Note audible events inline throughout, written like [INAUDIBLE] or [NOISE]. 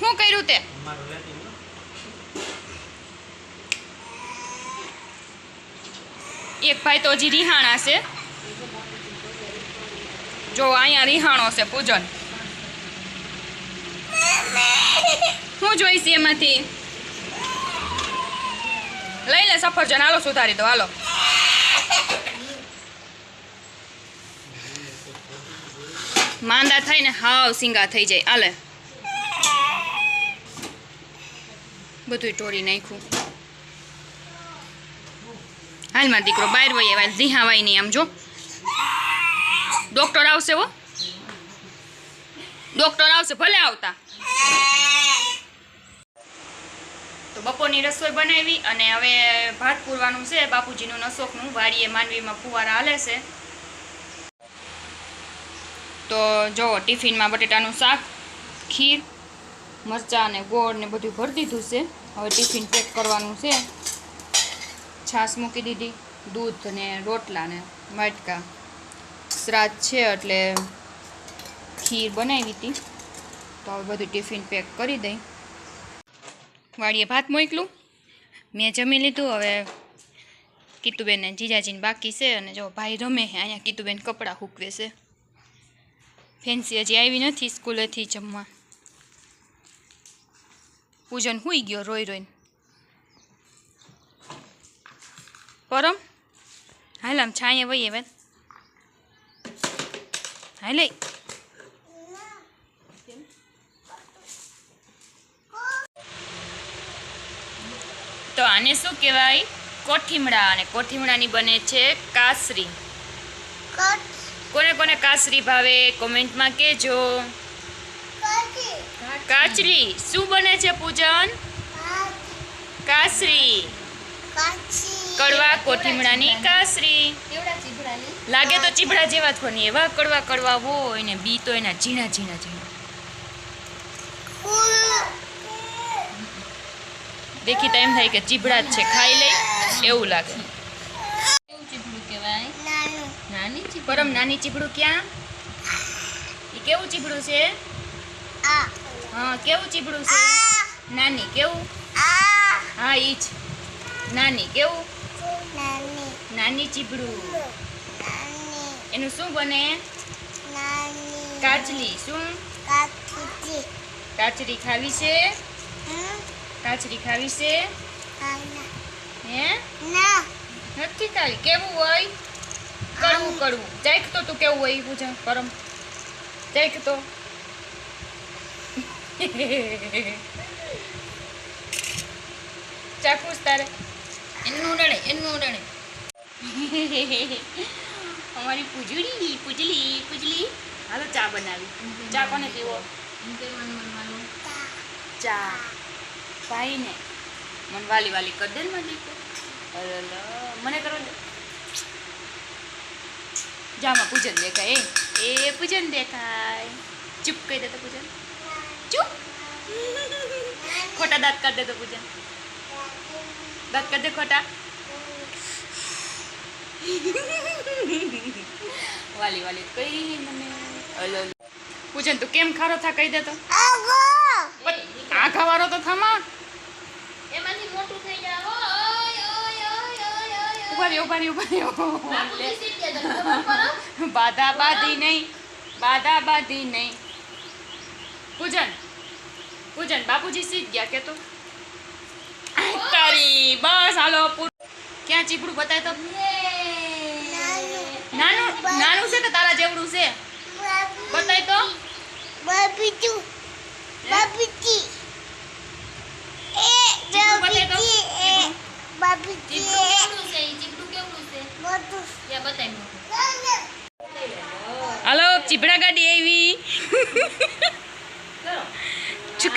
શું કર્યું તે. એક ભાઈ તો હજી રિહાણા છે. જો અહીંયા રિહાણો છે પૂજન. શું જોઈશ એમાંથી? લઈ લે સફરજન હાલો સુધારી દો હાલો. માંદા થઈને હાવ સિંગા થઈ જાય હાલે. બધું ટોળી નાખ્યું. હાલમાં દીકરો બહાર વહી વાય રિહાવાય નહીં આમ જો. ડોક્ટર આવશે હો. ડોક્ટર આવશે, ભલે આવતા. તો બપોરની રસોઈ બનાવી અને હવે ભાત પૂરવાનું છે, બાપુજીનું નસોકનું વાડીએ માંડવીમાં ફુવારા હાલે છે. તો જો ટિફિનમાં બટેટાનું શાક, ખીર મરચાં અને ગોળ ને બધું ભરી દીધું છે. હવે ટિફિન પેક કરવાનું છે. છાશ મૂકી દીધી, દૂધ ને રોટલા ને વાટકા શ્રાદ્ધ છે એટલે ખીર બનાવી હતી. તો હવે બધું ટિફિન પેક કરી દઈ. વાળીએ ભાત મોકલું. મેં જમી લીધું, હવે કીતુબેન જીજાજીને બાકી છે અને જો ભાઈ રમે છે, અહીંયા કીતુબેન કપડાં હૂકવે છે. ફેન્સી હજી આવી નથી સ્કૂલેથી જમવા. પૂજન હુઈ ગયો રોઈ રોઈને. પરમ હાલ આમ છાંયે વહીએ બેન હાલ તો આને શું કહેવાય? કોઠીમડા અને કોઠીમડાની બને છે કાસરી. કોને કોને કાસરી ભાવે? કોમેન્ટમાં કહેજો. કાચરી શું બને છે પૂજન? કાસરી. કડવા કોઠીમડાની કાસરી. લાગે તો ચીબડા જેવા જ પણ એવા કડવા કડવા હોય ને બી તો એના ઝીણા ઝીણા ઝીણા. દેખી તો એમ થાય કે ચીભડા જ છે. ખાઈ લઈ એવું લાગે. પરમ નાની ચીબડું ક્યાં? એ કેવું ચીબડું છે? હા કેવું ચીબડું છે? નાની કેવું? હા ઈ જ. નાની કેવું? નાની. ચીબડું. એનું શું બને? કાચલી શું? કાચરી ખાવી છે? કાચરી ખાવી છે? હે નથી ખાવી. કેવું હોય? કડવું કડવું. ચાખ તો તું કેવું હોય પૂજા પરમ. ચાખ તો. ચાખુસ તારે? એનું ઉડાડે એનું ઉડાડે. અમારી પૂજડી પૂજલી પૂજલી હાલો ચા બનાવી. ચા કોને પીવો? ચા ભાઈ ને મને વાલી વાલી કરી દે ને મને કરો જામાં પૂજન દેખાય એ એ પૂજન દેખાય. ચૂપ કહી દે તો પૂજન. ચૂપ ખોટા દાંત કાઢ દે તો પૂજન દાંત કાઢ દે ખોટા વાલી વાલી કઈ મને અલો પૂજન તું કેમ ખારો થા કહી દે તો આખા વાળો તો થમા એમાંથી મોટું થઈ જાય ઓય ઓય ઓય ઓય ઓય ઊભા રે ઊભા રે ઊભા રે બાપુજી સીટ દે તો ખબર પડે બાધા બાધી નહીં બાધા બાધી નહીં પૂજન પૂજન બાપુજી સીધ ગયા કે તો? તારી બસ હાલો ક્યાં ચીપડું બતાય તો? નાનું. નાનું છે કે તારા જેવડું છે? બતાય તો? ચીપડું બતાય એ. ચીપડું. ચીપડું કેવડું છે? ચીપડું કેવડું છે? યા બતાય મોટું. હાલો ચીપડા ગાડી આવી.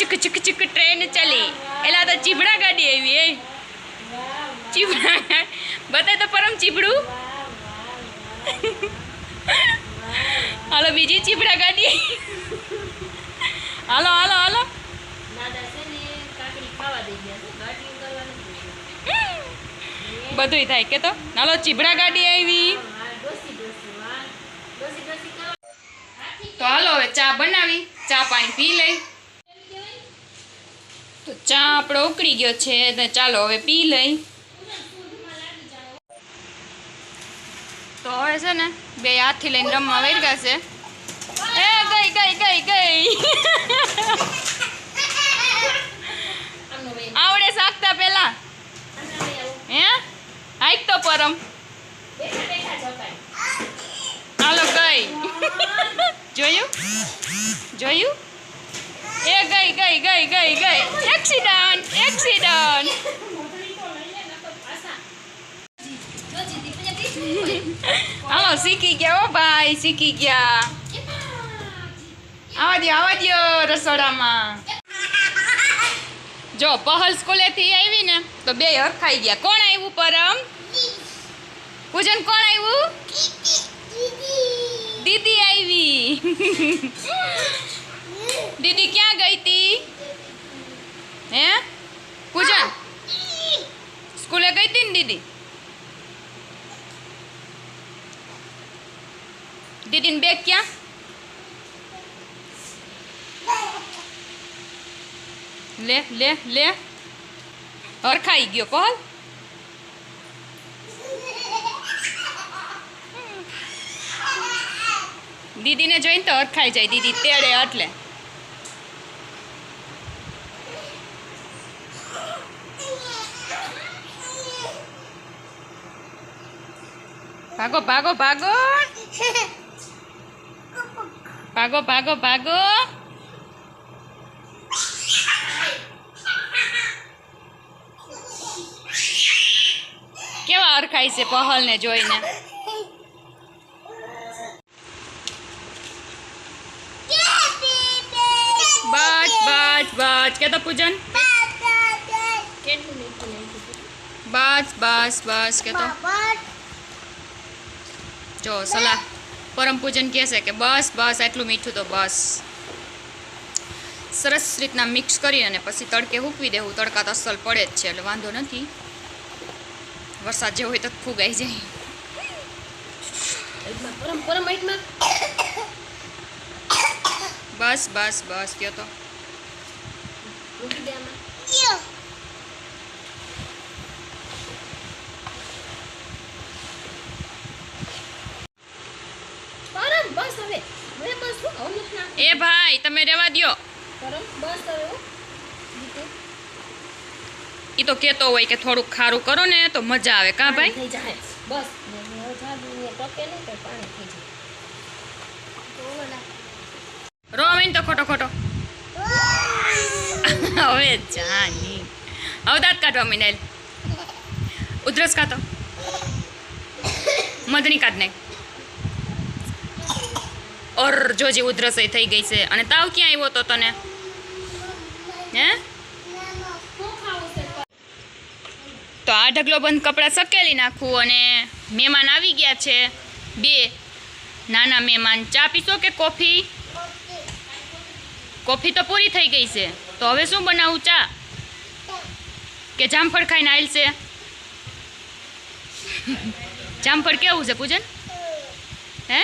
ચુક ચુક ચુક ટ્રેન ચાલી. એલા તો ચીબડા ગાડી આવી એ. ચીબડા બતાય તો પરમ ચીબડું હાલો બીજી ચીબડા ગાડી. હાલો હાલો હાલો. બધુંય થાય કે તો. હાલો ચીબડા ગાડી આવી. તો હાલો હવે ચા બનાવી. ચા પાણી પી લઈ. તો ચા આપણો ઉકળી ગયો છે ને ચાલો હવે પી લઈ. તો હવે છે ને બે હાથથી લઈને રમવા વેરગા છે. એ ગઈ ગઈ ગઈ ગઈ. આવડે શાકતા પેલા હે? હાઈક તો પરમ. હાલો ગઈ. જોયું? જોયું? એ ગઈ ગઈ ગઈ ગઈ ગઈ. એક્સિડન્ટ એક્સિડન્ટ હાલો, શીખી ગયા હો ભાઈ, શીખી ગયા. આવા દ્યો આવા દ્યો રસોડામાં. જો, પહલ સ્કૂલેથી આવી ને, તો બે હરખાઈ ગયા. કોણ આવ્યું પરમ પૂજન, કોણ આવ્યું? દીદી આવી. દીદી ક્યાં ગઈ તી હે પૂજન સ્કૂલે ગઈ તી ને દીદી દીદીને બેગ ક્યાં લે લે લે હરખાઈ ગયો પહલ દીદીને જોઈને તો હરખાઈ જાય દીદી તેડે એટલે ભાગો ભાગો ભાગો ભાગો ભાગો ભાગો કેવા અરખાય છે પહલને જોઈને બસ બસ બસ કે તો પૂજન કેટલું મીઠું નાખ્યું બસ બસ બસ કે તો જો સલાહ. પરમ પૂજન કહે છે કે બસ બસ આટલું મીઠું તો બસ. સરસ રીતના મિક્સ કરી અને પછી તડકે હૂકવી દેવું. તડકા તો અસલ પડે જ છે એટલે વાંધો નથી. વરસાદ જેવો હોય તો ફૂગાઈ જાય. પરમ પરમ બસ બસ બસ કયો તો મૂકી દે આમાં પરમ બસ હવે હવે બસ હો, હવે નથી નાખવું. એ ભાઈ તમે રહેવા દ્યો પરમ બસ હવે હો. જીતુ. એ તો કહેતો હોય કે થોડુંક ખારું કરો ને તો મજા આવે. કાં ભાઈ? બસ. રોમીન તો ખોટો ખોટો. હવે જાની હવે દાંત કાઢવા મીનાલ ઉધરસ કાતો મધણી કાઢ નાખ. ઓર જોજી ઉધરસ થઈ ગઈ છે. અને તાવ ક્યાં આવ્યો તો તને? હે? તો આ ઢગલો બંધ કપડાં સકેલી નાખું અને મહેમાન આવી ગયા છે. બે નાના મહેમાન ચા પીશો કે કોફી? કોફી તો પૂરી થઈ ગઈ છે. તો હવે શું બનાવું ચા? કે જામફળ ખાઈને આવેલ છે? જામફળ કેવું છે પૂજન? હે?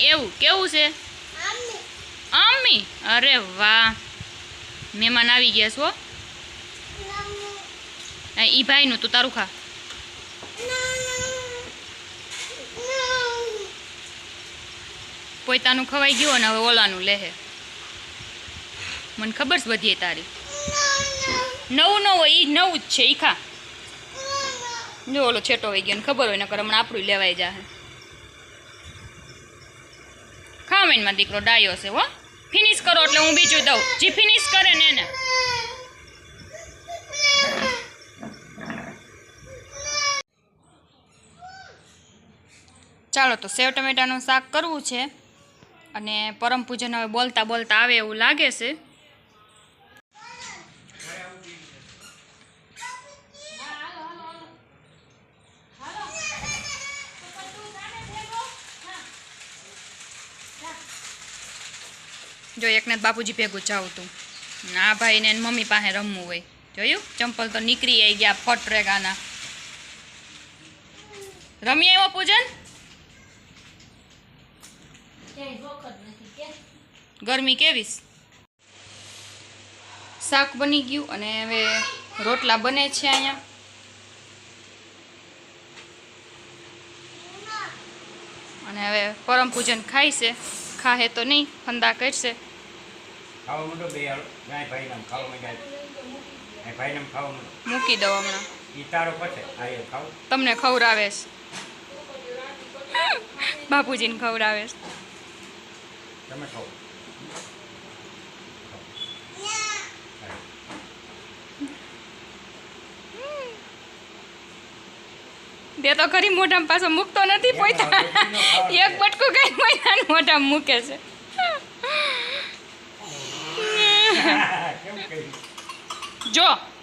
એવું કેવું છે? અમ્મી અરે વાહ. મહેમાન આવી ગયા છો ઈ ભાઈનું તું તારું ખા પોતાનું ખવાઈ ગયું ને હવે ઓલાનું લેહે મને ખબર છે બધી તારી નવું ન હોય ઈ નવું જ છે ઈ ખા જો ઓલો છેટો હોય ગયો ને ખબર હોય ને કરે હમણાં આપણું લેવાઈ જાહે ખામીનમાં દીકરો ડાયો છે હો ફિનિશ કરો એટલે હું બીજું દઉં જે ફિનિશ કરે ને એને ચાલો તો સેવ ટમેટાનું શાક કરવું છે અને પરમ પૂજન હવે બોલતા બોલતા આવે એવું લાગે છે. જો એકને જ બાપુજી ભેગું જાઉં તું. આ ભાઈને એની મમ્મી પાસે રમવું હોય. જોયું? ચંપલ તો નીકળી આવી ગયા ફટ રેગાના. રમી આવ્યો પૂજન ક્યાંય જોખર નથી કે ગરમી કેવી શાક બની ગયું અને હવે રોટલા બને છે અહીંયા. અને હવે પરમ પૂજન ખાય છે. ખાહે તો નહીં ફંદા કરશે. મૂકી દઉં હમણાં. તમને ખવડાવે છે. બાપુજીને ખવડાવે છે. તમે ખાઓ. તો ખરી મોઢામાં પાછો મૂકતો નથી પોતા એક બટકું કઈ મહિનાનું મોઢામાં મૂકે છે. [LAUGHS] જો